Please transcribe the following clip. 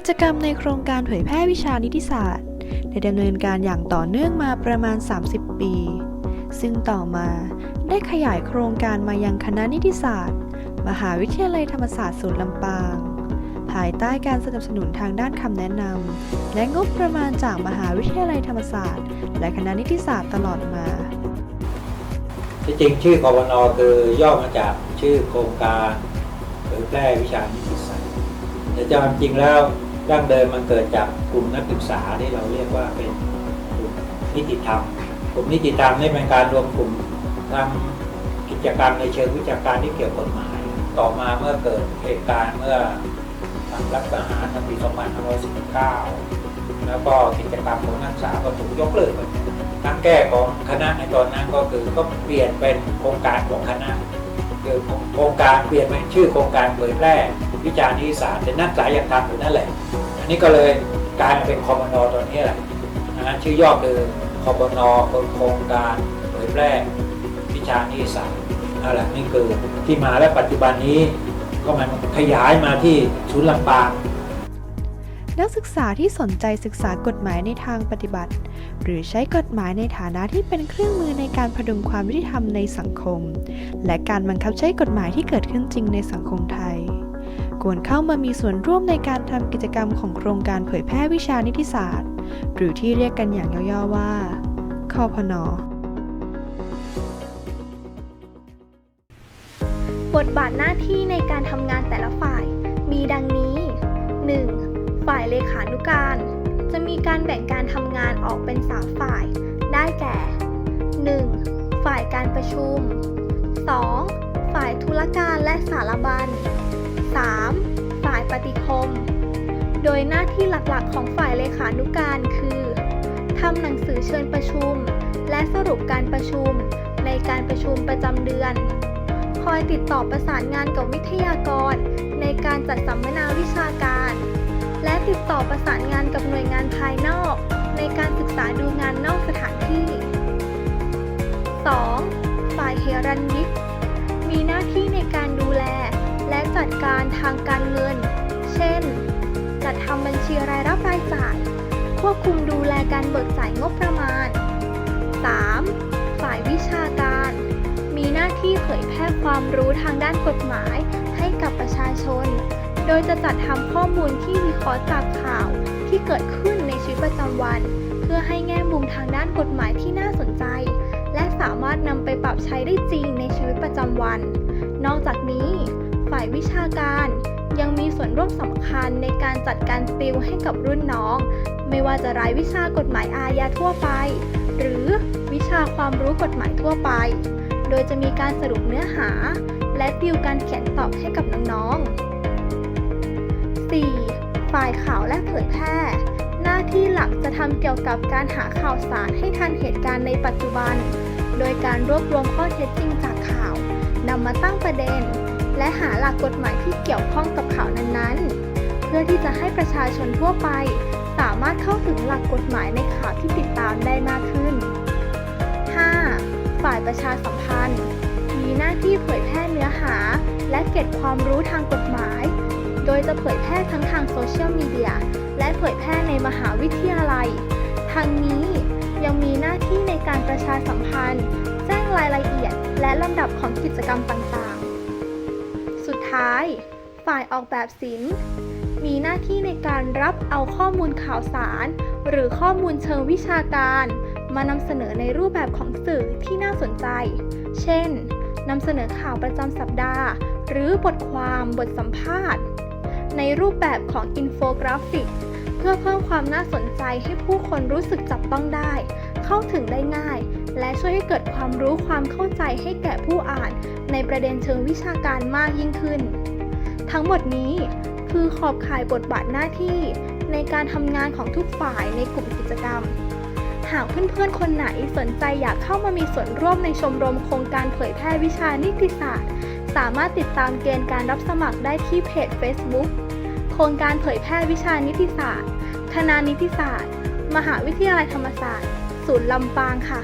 กิจกรรมในโครงการเผยแพร่วิชานิติศาสตร์ ได้ดำเนินการอย่างต่อเนื่องมาประมาณ 30 ปี ซึ่งต่อมาได้ขยายโครงการมายังคณะนิติศาสตร์ มหาวิทยาลัยธรรมศาสตร์ศูนย์ลำปาง ภายใต้การสนับสนุนทางด้านคำแนะนำและงบประมาณจากมหาวิทยาลัยธรรมศาสตร์ และคณะนิติศาสตร์ตลอดมาที่จริงชื่อกวนคือย่อมาจากชื่อโครงการเผยแพร่วิชานิติศาสตร์แต่จริงจริงแล้ว ดั้งเดิมมันเกิดจากกลุ่มนักศึกษาที่เราเรียกว่าเป็นกลุ่มนิติธรรม กลุ่มนิติธรรมนี่เป็นการรวมกลุ่มทำกิจกรรมในเชิงวิชาการที่เกี่ยวกับกฎหมาย ต่อมาเมื่อเกิดเหตุการณ์เมื่อทำรัฐประหารในปี 2519 แล้วก็กิจกรรมของนักศึกษาก็ถูกยกเลิกไปทางแก้ของคณะในตอนนั้นก็คือก็เปลี่ยนเป็นโครงการของคณะคือโครงการเปลี่ยนเป็นชื่อโครงการเผยแพร่ วิจารณ์นิติศาร์แต่นักศึกษายังทำอยู่นั่นแหละ อันนี้ก็เลยกลายมาเป็นคอมนอตอนนี้แหละนะชื่อย่อคือคอมนอโครงการเผยแพร่วิชานิติศารนั่นแหละนี่คือที่มาและปัจจุบันนี้ก็มันขยายมาที่ศูนย์ลำปางนักศึกษาที่สนใจศึกษากฎหมายในทางปฏิบัติ หรือใช้กฎหมายในฐานะที่เป็นเครื่องมือในการพดุงความยุติธรรมในสังคม และการบังคับใช้กฎหมายที่เกิดขึ้นจริงในสังคมไทย ควรเข้ามามีส่วนร่วมในการทำกิจกรรมของโครงการเผยแพร่วิชานิติศาสตร์ หรือที่เรียกกันอย่างย่อๆว่าคอพนบทบาทหน้าที่ในการทำงานแต่ละฝ่าย มีดังนี้ 1. ฝ่ายเลขานุการ จะมีการแบ่งการทำงานออกเป็น 3 ฝ่าย ได้แก่ 1. ฝ่ายการประชุม 2. ฝ่ายธุรการและสารบัญ 3. ฝ่ายปฏิคม โดยหน้าที่หลักๆ ของฝ่ายเลขานุการคือทำหนังสือเชิญประชุม และสรุปการประชุมในการประชุมประจำเดือน คอยติดต่อประสานงานกับวิทยากร ในการจัดสัมมนาวิชาการ และติดต่อประสานงานกับหน่วยงานภายนอก ในการศึกษาดูงานนอกสถานที่ 2. ฝ่ายเฮรัญยิกมีหน้าที่ในการดู จัดการทางการเงิน เช่น จัดทำบัญชีรายรับรายจ่าย ควบคุมดูแลการเบิกจ่ายงบประมาณ 3. ฝ่ายวิชาการ มีหน้าที่เผยแพร่ความรู้ทางด้านกฎหมายให้กับประชาชน โดยจะจัดทำข้อมูลที่วิเคราะห์จากข่าวที่เกิดขึ้นในชีวิตประจำวัน เพื่อให้แง่มุมทางด้านกฎหมายที่น่าสนใจ และสามารถนำไปปรับใช้ได้จริงในชีวิตประจำวัน นอกจากนี้ายวิชาการ ยังมีส่วนร่วมสำคัญในการจัดการติวให้กับรุ่นน้อง ไม่ว่าจะรายวิชากฎหมายอาญาทั่วไป หรือวิชาความรู้กฎหมายทั่วไป โดยจะมีการสรุปเนื้อหา และติวการเขียนตอบให้กับน้องๆ 4. ฝ่ายข่าวและเผยแพร่ หน้าที่หลักจะทำเกี่ยวกับการหาข่าวสารให้ทันเหตุการณ์ในปัจจุบัน โดยการรวบรวมข้อเท็จจริงจากข่าวนำมาตั้งประเด็น และหาหลักกฎหมายที่เกี่ยวข้องกับข่าวนั้นๆ เพื่อที่จะให้ประชาชนทั่วไป สามารถเข้าถึงหลักกฎหมายในข่าวที่ติดตามได้มากขึ้น 5. ฝ่ายประชาสัมพันธ์ มีหน้าที่เผยแพร่เนื้อหา และเก็บความรู้ทางกฎหมาย โดยจะเผยแพร่ทั้งทางโซเชียลมีเดียและเผยแพร่ในมหาวิทยาลัยทางนี้ยังมีหน้าที่ในการประชาสัมพันธ์ แจ้งรายละเอียด และลำดับของกิจกรรมต่างๆ สุดท้าย ฝ่ายออกแบบศิลป์มีหน้าที่ในการรับเอาข้อมูลข่าวสาร หรือข้อมูลเชิงวิชาการ มานำเสนอในรูปแบบของสื่อที่น่าสนใจ เช่นนำเสนอข่าวประจำสัปดาห์ หรือบทความบทสัมภาษณ์ ในรูปแบบของอินโฟกราฟิก เพื่อเพิ่มความน่าสนใจให้ผู้คนรู้สึกจับต้องได้ เข้าถึงได้ง่าย และช่วยให้เกิดความรู้ความเข้าใจให้แก่ผู้อ่าน ในประเด็นเชิงวิชาการมากยิ่งขึ้น ทั้งหมดนี้คือขอบข่ายบทบาทหน้าที่ในการทำงานของทุกฝ่ายในกลุ่มกิจกรรม หากเพื่อนๆ คนไหนสนใจอยากเข้ามามีส่วนร่วมในชมรมโครงการเผยแพร่วิชานิติศาสตร์ สามารถติดตามเกณฑ์การรับสมัครได้ที่เพจ Facebook โครงการเผยแพร่วิชานิติศาสตร์ คณะนิติศาสตร์ มหาวิทยาลัยธรรมศาสตร์ ศูนย์ลำปางค่ะ